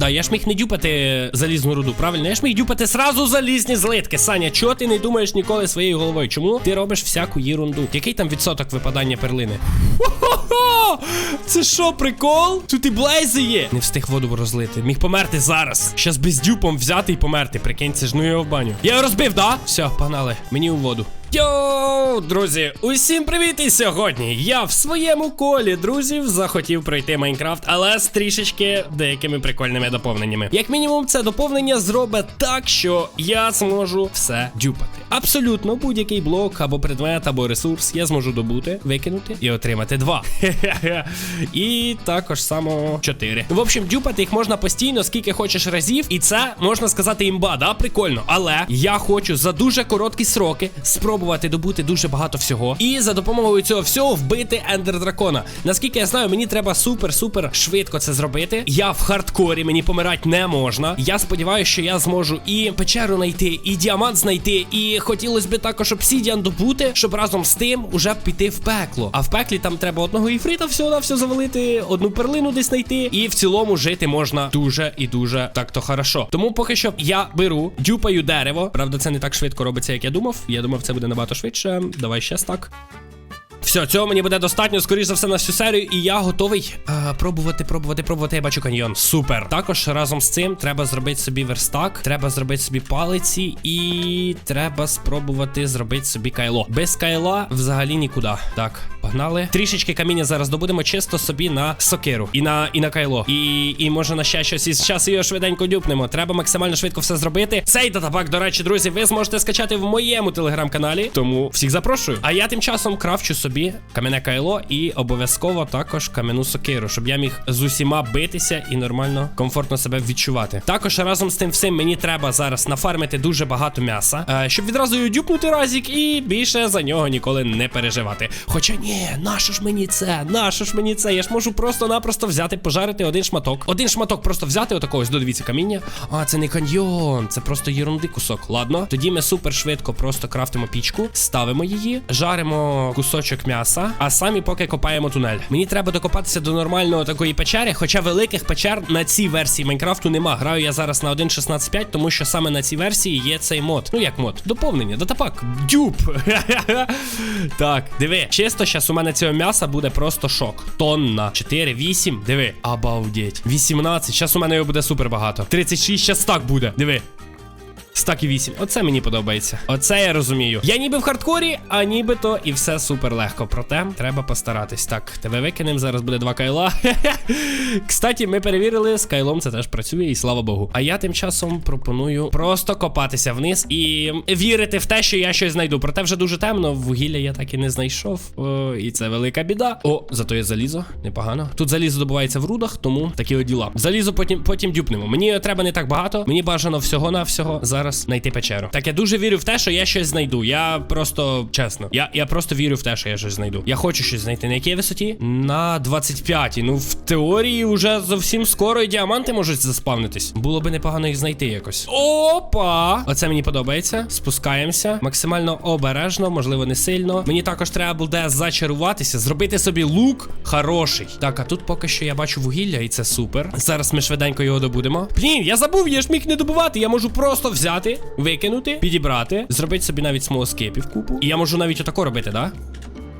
Да, я ж міг не дюпати залізну руду, правильно? Я ж міг дюпати сразу залізні злитки. Саня, чого ти не думаєш ніколи своєю головою? Чому ти робиш всяку єрунду? Який там відсоток випадання перлини? Хо-хо-хо! Це що, прикол? Тут і блейзи є. Не встиг воду розлити. Міг померти зараз. Щас без дюпом взяти і померти. Прикинь, це ж ну його в баню. Я його розбив, да? Все, погнали. Мені у воду. Йоу, друзі, усім привіт! І сьогодні я в своєму колі друзів захотів пройти Майнкрафт, але з трішечки деякими прикольними доповненнями. Як мінімум, це доповнення зробить так, що я зможу все дюпати. Абсолютно будь-який блок або предмет, або ресурс я зможу добути, викинути і отримати два. І також само чотири. В общем, дюпати їх можна постійно, скільки хочеш разів, і це можна сказати імба, да, прикольно. Але я хочу за дуже короткі сроки спробувати добути дуже багато всього. І за допомогою цього всього вбити ендер дракона. Наскільки я знаю, мені треба супер-супер швидко це зробити. Я в хардкорі, мені помирати не можна. Я сподіваюся, що я зможу і печеру знайти, і діамант знайти. І хотілося б також обсідіан добути, щоб разом з тим уже піти в пекло. А в пеклі там треба одного іфрита всього на все завалити, одну перлину десь знайти. І в цілому жити можна дуже і дуже так-то хорошо. Тому поки що я беру, дюпаю дерево. Правда, це не так швидко робиться, як я думав. Я думав, це буде набагато швидше. Давай ще так. Все, цього мені буде достатньо, скоріш за все, на всю серію, і я готовий е, пробувати, пробувати, пробувати. Я бачу каньйон. Супер. Також разом з цим треба зробити собі верстак, треба зробити собі палиці, і треба спробувати зробити собі кайло. Без кайла взагалі нікуди. Так, погнали. Трішечки каміння зараз добудемо чисто собі на сокиру і на і на кайло. І, і може на ще щось. І зараз його швиденько дюпнемо. Треба максимально швидко все зробити. Цей датапак, до речі, друзі, ви зможете скачати в моєму телеграм-каналі. Тому всіх запрошую. А я тим часом крафчу собі кам'яне кайло і обов'язково також кам'яну сокиру, щоб я міг з усіма битися і нормально, комфортно себе відчувати. Також разом з тим всім мені треба зараз нафармити дуже багато м'яса, е, щоб відразу дюпнути разік і більше за нього ніколи не переживати. Хоча ні, нащо ж мені це? Нащо ж мені це? Я ж можу просто-напросто взяти, пожарити один шматок. Один шматок просто взяти, отакого ось додивіться каміння. А, це не каньйон, це просто єрунди кусок. Ладно, тоді ми супер швидко просто крафтимо пічку, ставимо її, жаримо кусочок м'яса, а самі поки копаємо тунель. Мені треба докопатися до нормального такої печери, хоча великих печер на цій версії Майнкрафту нема. Граю я зараз на 1.16.5, тому що саме на цій версії є цей мод. Ну як мод? Доповнення, датапак. Дюб. так, диви. Чисто, зараз у мене цього м'яса буде просто шок. Тонна. 4, 8, диви. Обалдеть. 18. Зараз у мене його буде супер багато. 36, зараз так буде. Диви. Стак і 8. Оце мені подобається. Оце я розумію. Я ніби в хардкорі, а нібито і все супер легко. Проте треба постаратись. Так, тебе викинемо. Зараз буде два кайла. Кстати, ми перевірили, з кайлом це теж працює, і слава Богу. А я тим часом пропоную просто копатися вниз і вірити в те, що я щось знайду. Проте вже дуже темно. Вугілля я так і не знайшов. О, і це велика біда. О, зато є залізо. Непогано. Тут залізо добувається в рудах, тому такі от діла. Залізо потім потім дюпнемо. Мені треба не так багато. Мені бажано всього-навсього зараз знайти печеру. Так я дуже вірю в те, що я щось знайду. Я просто чесно, я я просто вірю в те, що я щось знайду. Я хочу щось знайти. На якій висоті? На 25-й. Ну, в теорії вже зовсім скоро і діаманти можуть заспавнитись. Було би непогано їх знайти якось. Опа! Оце мені подобається. Спускаємося. Максимально обережно, можливо, не сильно. Мені також треба буде зачаруватися, зробити собі лук хороший. Так, а тут поки що я бачу вугілля, і це супер. Зараз ми швиденько його добудемо. Блін, я забув, я ж міг не добувати. Я можу просто взяти, викинути, підібрати, зробити собі навіть смолоскипів купу. І я можу навіть отако робити, да?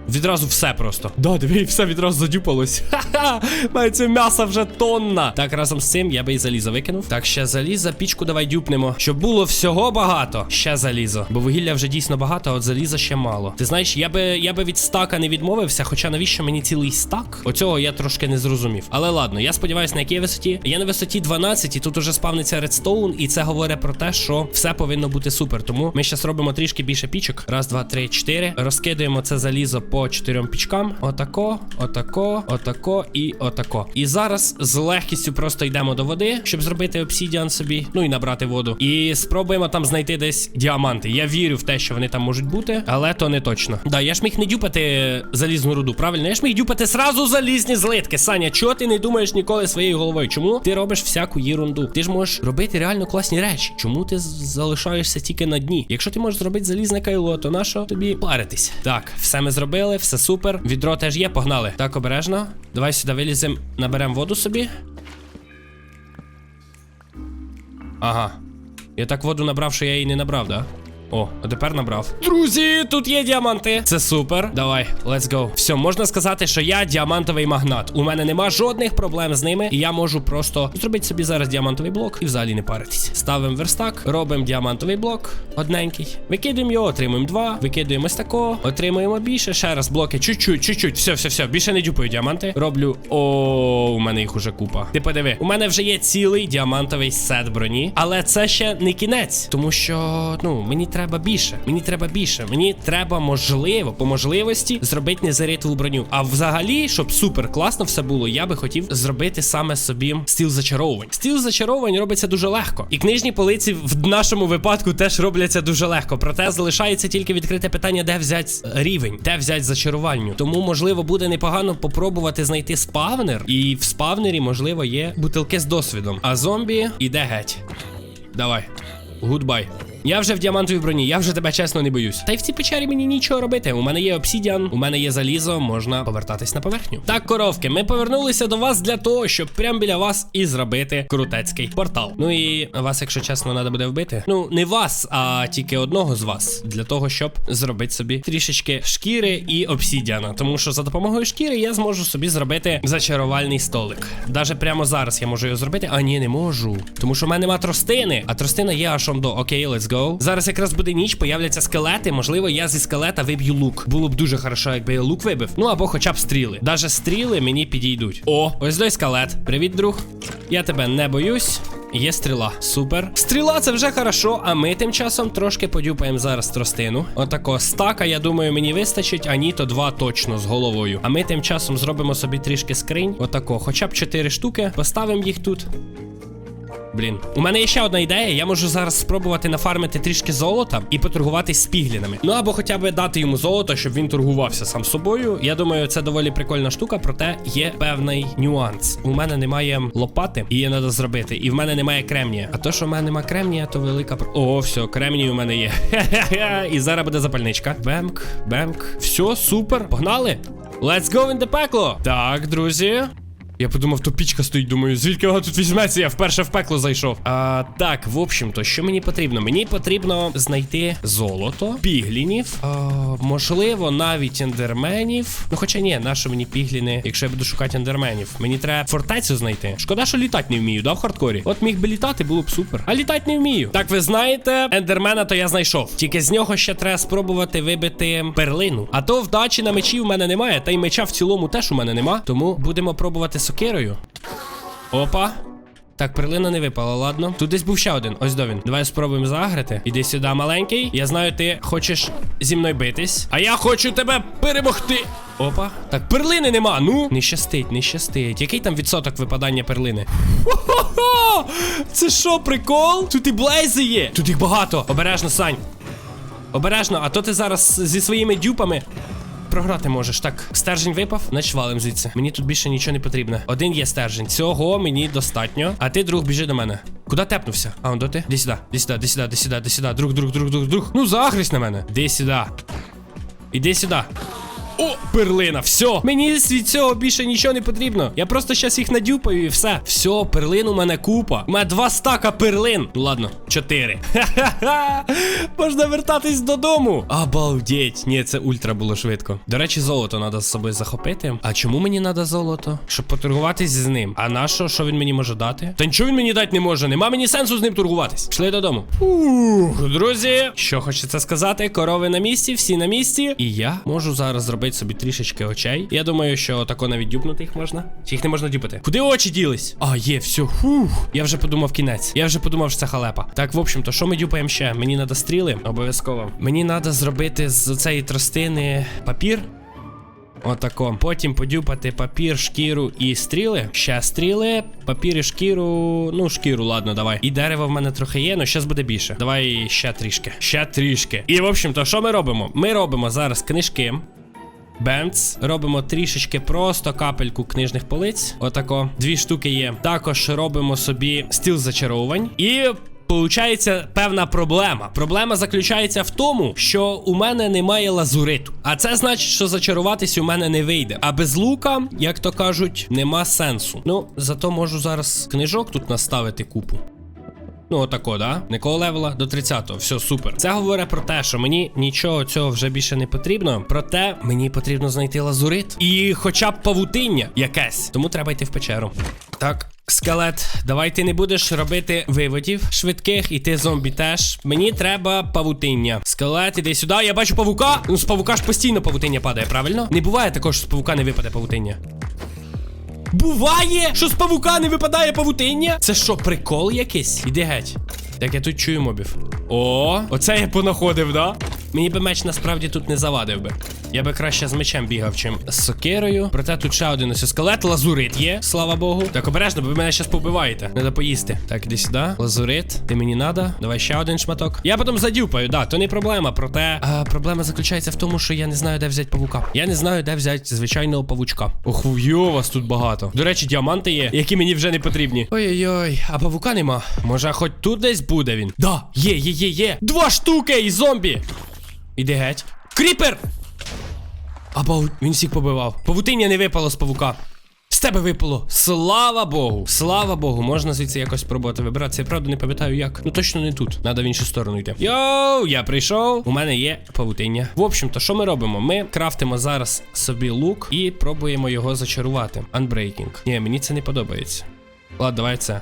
Відразу все просто. Да, диви, все відразу задюпалось. Ха-ха! Має це м'ясо вже тонна. Так, разом з цим я би і залізо викинув. Так, ще залізо, пічку давай дюпнемо. Щоб було всього багато. Ще залізо. Бо вугілля вже дійсно багато, а от заліза ще мало. Ти знаєш, я би я би від стака не відмовився, хоча навіщо мені цілий стак? Оцього я трошки не зрозумів. Але ладно, я сподіваюся, на якій висоті. Я на висоті 12, і тут уже спавниться редстоун, і це говорить про те, що все повинно бути супер. Тому ми зараз робимо трішки більше пічок. Раз, два, три, чотири. Розкидуємо це залізо по чотирьом пічкам. Отако, отако, отако і отако. І зараз з легкістю просто йдемо до води, щоб зробити обсідіан собі, ну і набрати воду. І спробуємо там знайти десь діаманти. Я вірю в те, що вони там можуть бути, але то не точно. Да, я ж міг не дюпати залізну руду, правильно? Я ж міг дюпати сразу залізні злитки. Саня, чого ти не думаєш ніколи своєю головою? Чому ти робиш всяку єрунду? Ти ж можеш робити реально класні речі. Чому ти залишаєшся тільки на дні? Якщо ти можеш зробити залізне кайло, то на що тобі паритись? Так, все ми зробили, Помили, все супер. Відро теж є, погнали. Так, обережно. Давай сюди виліземо, наберемо воду собі. Ага. Я так воду набрав, що я її не набрав, да? О, а тепер набрав. Друзі, тут є діаманти. Це супер. Давай, let's go. Все, можна сказати, що я діамантовий магнат. У мене нема жодних проблем з ними, і я можу просто зробити собі зараз діамантовий блок і взагалі не паритись. Ставимо верстак, робимо діамантовий блок, одненький. Викидуємо його, отримуємо два. Викидуємо ось такого, отримуємо більше. Ще раз блоки. Чуть-чуть, чуть-чуть. Все, все, все. Більше не дюпаю діаманти. Роблю. О, у мене їх уже купа. Ти подиви, у мене вже є цілий діамантовий сет броні, але це ще не кінець, тому що ну мені треба більше. Мені треба більше. Мені треба можливо по можливості зробити незаритову броню. А взагалі, щоб супер класно все було, я би хотів зробити саме собі стіл зачаровувань. Стіл зачаровувань робиться дуже легко, і книжні полиці в нашому випадку теж робляться дуже легко. Проте залишається тільки відкрите питання, де взяти рівень, де взяти зачарувальню. Тому можливо буде непогано попробувати знайти спавнер, і в спавнері можливо є бутилки з досвідом. А зомбі іде геть. Давай. Гудбай. Я вже в діамантовій броні, я вже тебе чесно не боюсь. Та й в цій печері мені нічого робити. У мене є обсідіан, у мене є залізо, можна повертатись на поверхню. Так, коровки, ми повернулися до вас для того, щоб прямо біля вас і зробити крутецький портал. Ну і вас, якщо чесно, треба буде вбити. Ну, не вас, а тільки одного з вас. Для того, щоб зробити собі трішечки шкіри і обсідіана. Тому що за допомогою шкіри я зможу собі зробити зачарувальний столик. Даже прямо зараз я можу його зробити, а ні, не можу. Тому що в мене нема тростини, а тростина є аж до. Окей, let's go. Зараз якраз буде ніч, появляться скелети. Можливо, я зі скелета виб'ю лук. Було б дуже хорошо, якби я лук вибив. Ну або хоча б стріли. Даже стріли мені підійдуть. О, ось той скелет. Привіт, друг. Я тебе не боюсь. Є стріла. Супер. Стріла це вже хорошо, а ми тим часом трошки подюпаємо зараз тростину. Отако стака, я думаю, мені вистачить, а ні, то два точно з головою. А ми тим часом зробимо собі трішки скринь. Отако, хоча б чотири штуки. Поставимо їх тут. Блін, у мене є ще одна ідея. Я можу зараз спробувати нафармити трішки золота і поторгуватись з піглінами. Ну або хоча б дати йому золото, щоб він торгувався сам собою. Я думаю, це доволі прикольна штука, проте є певний нюанс. У мене немає лопати, її треба зробити. І в мене немає кремнія. А то, що в мене немає кремнія, то велика про. О, все, кремній у мене є. І зараз буде запальничка. Бемк, бемк. Все, супер. Погнали. Let's go in the пекло. Так, друзі. Я подумав, то пічка стоїть, думаю, звідки вона тут візьметься, я вперше в пекло зайшов. А, так, в общем-то, що мені потрібно? Мені потрібно знайти золото, піглінів, а, можливо, навіть ендерменів. Ну, хоча ні, нащо мені пігліни, якщо я буду шукати ендерменів. Мені треба фортецю знайти. Шкода, що літати не вмію, да, в хардкорі. От міг би літати, було б супер. А літати не вмію. Так, ви знаєте, ендермена то я знайшов. Тільки з нього ще треба спробувати вибити перлину. А то вдачі на мечі в мене немає, та й меча в цілому теж у мене нема. Тому будемо пробувати сокирою. Опа. Так, перлина не випала, ладно. Тут десь був ще один. Ось до він. Давай спробуємо загрити. Іди сюди, маленький. Я знаю, ти хочеш зі мною битись. А я хочу тебе перемогти. Опа. Так, перлини нема. Ну, не щастить, не щастить. Який там відсоток випадання перлини? Хо-хо-хо! Це що, прикол? Тут і блейзи є. Тут їх багато. Обережно, Сань. Обережно, а то ти зараз зі своїми дюпами. Програти можеш. Так, стержень випав, значить валим звідси. Мені тут більше нічого не потрібно. Один є стержень. Цього мені достатньо. А ти, друг, біжи до мене. Куди тепнувся? А, он до ти? Ди сюди, ди сюди, ди сюди, ди сюди, ди сюди. Друг, друг, друг, друг, друг. Ну, загрись на мене. Ди сюди. Іди сюди. О, перлина, все. Мені від цього більше нічого не потрібно. Я просто щас їх надюпаю і все. Все, перлин у мене купа. У мене два стака перлин. Ну ладно, чотири. Ха-ха-ха. Можна вертатись додому. Обалдеть. Ні, це ультра було швидко. До речі, золото треба з собою захопити. А чому мені треба золото? Щоб поторгуватись з ним. А на що? Що він мені може дати? Та нічого він мені дати не може. Нема мені сенсу з ним торгуватись. Пішли додому. Ух, друзі, що хочеться сказати? Корови на місці, всі на місці. І я можу зараз зробити собі трішечки очей. Я думаю, що тако навіть дюпнути їх можна. Чи їх не можна дюпати? Куди очі ділись? А, є, все. Фух. Я вже подумав кінець. Я вже подумав, що це халепа. Так, в общем-то, що ми дюпаємо ще? Мені треба стріли, обов'язково. Мені треба зробити з цієї тростини папір. Отако. Потім подюпати папір, шкіру і стріли. Ще стріли, папір і шкіру. Ну, шкіру, ладно, давай. І дерева в мене трохи є, але зараз буде більше. Давай ще трішки. Ще трішки. І в общем-то, що ми робимо? Ми робимо зараз книжки. Бенц. Робимо трішечки просто капельку книжних полиць. Отако. Дві штуки є. Також робимо собі стіл зачаровувань. І. Получається певна проблема. Проблема заключається в тому, що у мене немає лазуриту. А це значить, що зачаруватись у мене не вийде. А без лука, як то кажуть, нема сенсу. Ну, зато можу зараз книжок тут наставити купу. Ну, отако, да? Якого левела? До 30-го. Все, супер. Це говорить про те, що мені нічого цього вже більше не потрібно. Проте мені потрібно знайти лазурит і хоча б павутиння якесь. Тому треба йти в печеру. Так. Скелет, давай ти не будеш робити виводів швидких, і ти зомбі теж. Мені треба павутиння. Скелет, іди сюди. Я бачу павука. Ну, з павука ж постійно павутиння падає, правильно? Не буває також, що з павука не випаде павутиння. Буває, що з павука не випадає павутиння? Це що, прикол якийсь? Іди геть. Так я тут чую мобів. О, оце я понаходив, да? Мені би меч насправді тут не завадив би. Я би краще з мечем бігав, чим з сокирою. Проте тут ще один ось скелет, лазурит є, слава Богу. Так обережно, бо ви мене зараз побиваєте. Треба поїсти. Так, іди сюди. Лазурит, ти мені надо. Давай ще один шматок. Я потім задюпаю, да, то не проблема. Проте а, проблема заключається в тому, що я не знаю, де взяти павука. Я не знаю, де взяти звичайного павучка. Ох, йо, вас тут багато. До речі, діаманти є, які мені вже не потрібні. Ой-ой-ой, а павука нема. Може, хоч тут десь буде він? Да, є, є, є, є. Два штуки і зомбі. Іди геть. Кріпер! А пау... він всіх побивав. Павутиння не випало з павука. З тебе випало. Слава Богу. Слава Богу, можна звідси якось спробувати вибиратися. Я правда не пам'ятаю як. Ну точно не тут. Надо в іншу сторону йти. Йоу, я прийшов. У мене є павутиння. В общем-то, що ми робимо? Ми крафтимо зараз собі лук і пробуємо його зачарувати. Unbreaking. Ні, мені це не подобається. Ладно, давай це.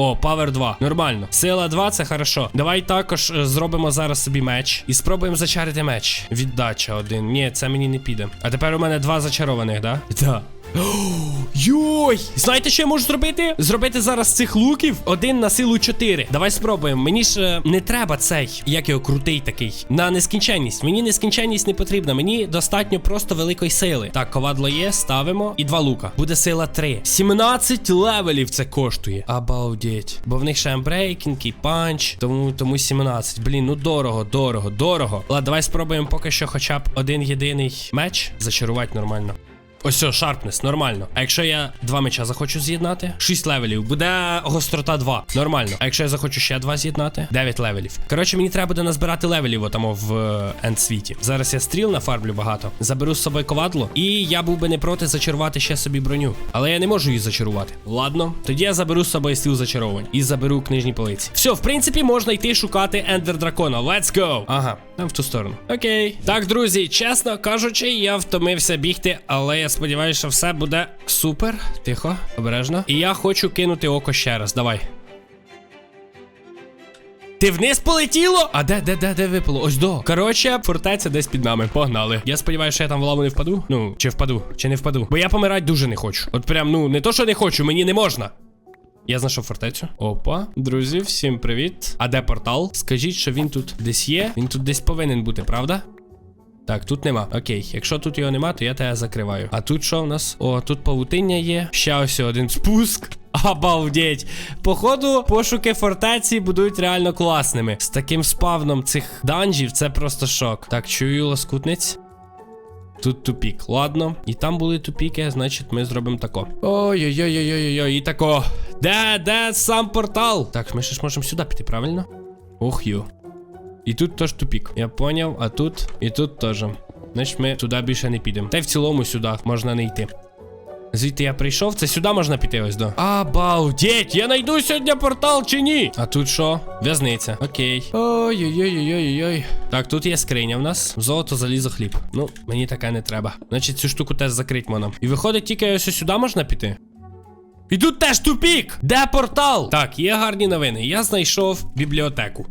О, Power 2. Нормально. Сила 2 це хорошо. Давай також е, зробимо зараз собі меч. І спробуємо зачарити меч. Віддача один. Ні, це мені не піде. А тепер у мене два зачарованих, да? Да. Йой! Знаєте, що я можу зробити? Зробити зараз цих луків один на силу 4. Давай спробуємо. Мені ж е, не треба цей, як його крутий такий. На нескінченність. Мені нескінченність не потрібна. Мені достатньо просто великої сили. Так, ковадло є, ставимо. І два лука. Буде сила 3. 17 левелів це коштує. Обалдеть. Бо в них ще ембрейкінг і панч. Тому, тому 17. Блін, ну дорого, дорого, дорого. Ладно, давай спробуємо поки що хоча б один єдиний меч зачарувати нормально. Ось шарпнес, нормально. А якщо я два меча захочу з'єднати, 6 левелів. Буде гострота 2. Нормально. А якщо я захочу ще два з'єднати, 9 левелів. Коротше, мені треба буде назбирати левелів отамо в е, ендсвіті. Зараз я стріл нафарблю багато. Заберу з собою ковадло. І я був би не проти зачарувати ще собі броню. Але я не можу її зачарувати. Ладно, тоді я заберу з собою стіл зачаровань. І заберу книжні полиці. Все, в принципі, можна йти шукати ендер дракона. Let's go! Ага, там в ту сторону. Окей. Так, друзі, чесно кажучи, я втомився бігти, але я сподіваюся, що все буде супер. Тихо, обережно. І я хочу кинути око ще раз. Давай. Ти вниз полетіло? А де, де, де, де випало? Ось до. Коротше, фортеця десь під нами. Погнали. Я сподіваюся, що я там в лаву не впаду. Ну, чи впаду, чи не впаду. Бо я помирати дуже не хочу. От прям, ну, не то, що не хочу, мені не можна. Я знайшов фортецю. Опа, друзі, всім привіт. А де портал? Скажіть, що він тут десь є. Він тут десь повинен бути, правда? Так, тут нема. Окей, якщо тут його нема, то я тебе закриваю. А тут що в нас? О, тут павутиння є. Ще ось один спуск. Обалдеть. Походу, пошуки фортеці будуть реально класними. З таким спавном цих данжів це просто шок. Так, чую лоскутниць. Тут тупік. Ладно. І там були тупіки, значить ми зробимо тако. Ой-ой-ой-ой-ой-ой, і тако. Де, де сам портал? Так, ми ще ж можемо сюди піти, правильно? Ох ю. І тут теж тупік. Я поняв, а тут і тут теж. Значить, ми туди більше не підемо. Та й в цілому сюди можна не йти. Звідти я прийшов, це сюди можна піти ось до. Обалдеть! Я знайду сьогодні портал чи ні? А тут що? В'язниця. Окей. Ой-ой-ой-ой-ой-ой. Так, тут є скриня в нас. Золото, залізо, хліб. Ну, мені таке не треба. Значить, цю штуку теж закрить можна. І виходить, тільки ось сюди можна піти. І тут теж тупік! Де портал? Так, є гарні новини. Я знайшов бібліотеку.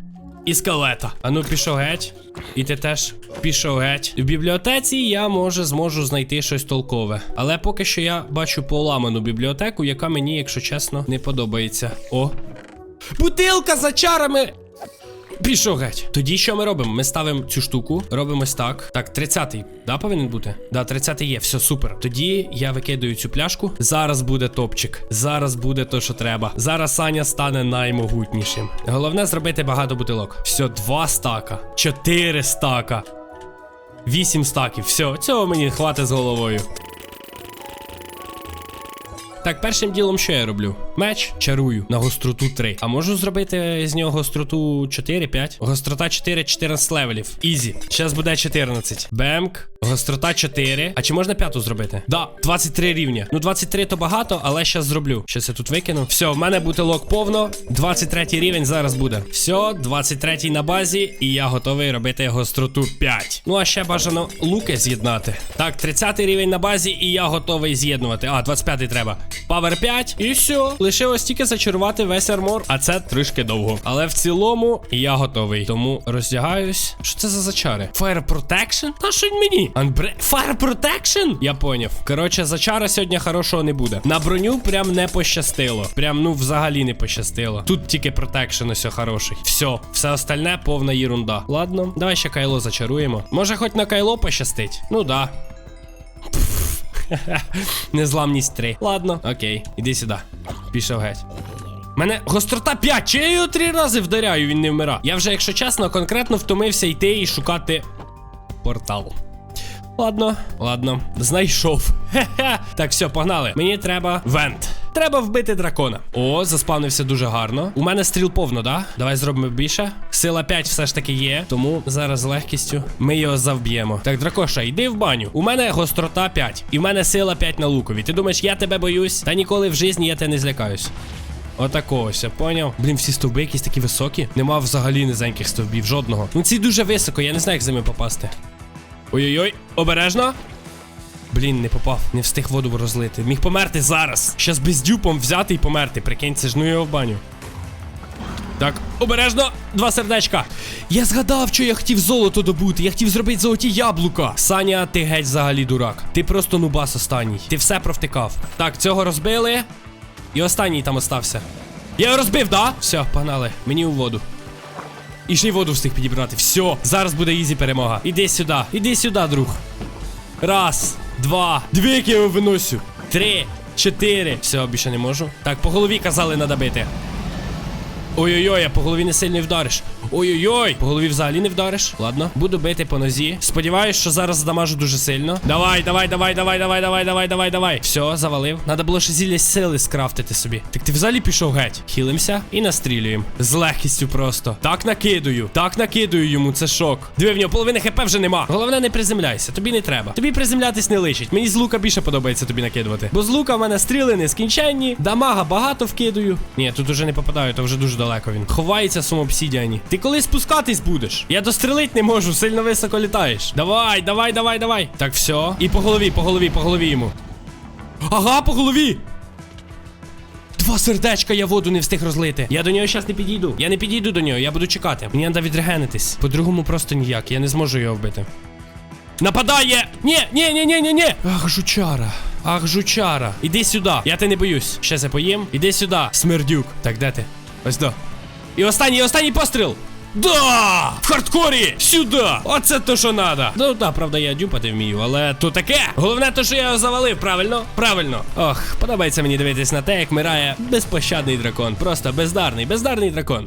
І скелета. А ну пішов геть. І ти теж пішов геть. В бібліотеці я може зможу знайти щось толкове. Але поки що я бачу поламану бібліотеку, яка мені, якщо чесно, не подобається. О. Бутилка за чарами! Пішов геть. Тоді що ми робимо? Ми ставимо цю штуку, робимо ось так. Так, 30-й, да, повинен бути? Да, 30-й є, все супер. Тоді я викидаю цю пляшку. Зараз буде топчик. Зараз буде то, що треба. Зараз Саня стане наймогутнішим. Головне зробити багато бутилок. Все, два стака, чотири стака. Вісім стаків. Все, цього мені хватить з головою. Так, першим ділом що я роблю? Меч чарую на гостроту 3. А можу зробити з нього гостроту 4-5. Гострота 4, 14 левелів. Ізі. Зараз буде 14. Бемк. Гострота 4. А чи можна п'яту зробити? Да, 23 рівня. Ну 23 то багато, але щас зроблю. Щас я тут викину. Все, в мене бутилок повно. 23 рівень зараз буде. Все, 23 на базі, і я готовий робити гостроту 5. Ну а ще бажано луки з'єднати. Так, 30 рівень на базі, і я готовий з'єднувати. А, 25 треба. Павер 5. І все. Лишилось тільки зачарувати весь армор, а це трішки довго. Але в цілому я готовий. Тому роздягаюсь. Що це за зачари? Fire Protection? Та що мені? Unbre... Fire Protection? Я поняв. Коротше, зачара сьогодні хорошого не буде. На броню прям не пощастило. Прям ну взагалі не пощастило. Тут тільки протекшн ось хороший. Все, все остальне повна єрунда. Ладно, давай ще кайло зачаруємо. Може, хоч на кайло пощастить? Ну да. Незламність 3. Ладно, окей, іди сюди. Пішов геть. Мене гострота 5, чи я його три рази вдаряю, він не вмира. Я вже, якщо чесно, конкретно втомився йти і шукати портал. Ладно, ладно, знайшов. Хе-хе. Так, все, погнали. Мені треба вент. Треба вбити дракона. О, заспавнився дуже гарно. У мене стріл повно, да? Давай зробимо більше. Сила 5 все ж таки є, тому зараз з легкістю ми його завб'ємо. Так, дракоша, йди в баню. У мене гострота 5, і в мене сила 5 на лукові. Ти думаєш, я тебе боюсь? Та ніколи в житті я тебе не злякаюсь. Отакого ось, поняв? Блін, всі стовби якісь такі високі. Нема взагалі низеньких стовбів, жодного. Ну ці дуже високо, я не знаю, як з ними попасти. Ой-ой-ой, обережно. Блін, не попав, не встиг воду розлити. Міг померти зараз. Щас без дюпом взяти і померти. Прикинь, це ж ну його в баню. Так, обережно, два сердечка. Я згадав, що я хотів золото добути. Я хотів зробити золоті яблука. Саня, ти геть взагалі дурак. Ти просто нубас останній. Ти все провтикав. Так, цього розбили. І останній там остався. Я його розбив, да? Все, погнали. Мені у воду. І ще й воду встиг підібрати. Все, зараз буде ізі перемога. Іди сюди, іди сюди, друг. Раз, два, дві, як я його виносю. Три, чотири. Все, більше не можу. Так, по голові казали надо бити. Ой-ой-ой, а по голові не сильно вдариш. Ой-ой-ой, по голові взагалі не вдариш. Ладно, буду бити по нозі. Сподіваюсь, що зараз здамажу дуже сильно. Давай, давай, давай, давай, давай, давай, давай, давай, давай. Все, завалив. Надо було ще зілля сили скрафтити собі. Так ти взагалі пішов геть. Хілимося і настрілюємо. З легкістю просто. Так накидую. Так накидую йому, це шок. Диви, в нього половини хп вже нема. Головне, не приземляйся. Тобі не треба. Тобі приземлятись не личить. Мені з лука більше подобається тобі накидувати. Бо з лука в мене стріли нескінченні. Дамага багато вкидую. Ні, тут уже не попадаю, то вже дуже далеко він. Ховається сум обсідіані. Ти коли спускатись будеш? Я дострелить не можу, сильно високо літаєш. Давай, давай, давай, давай. Так, все. І по голові, по голові, по голові йому. Ага, по голові. Два сердечка, я воду не встиг розлити. Я до нього зараз не підійду. Я не підійду до нього, я буду чекати. Мені треба відрегенитись. По-другому просто ніяк. Я не зможу його вбити. Нападає! Ні, ні, ні, ні, ні, ні. Ах, жучара. Ах, жучара. Іди сюди. Я тебе не боюсь. Ще я поїм. Іди сюди, смердюк. Так, де ти? Ось до. І останній, і останній постріл. Да! В хардкорі! Сюди! Оце то, що треба. Ну да, правда, я дюпати вмію, але то таке. Головне, то, що я його завалив, правильно? Правильно. Ох, подобається мені дивитись на те, як мирає безпощадний дракон. Просто бездарний, бездарний дракон.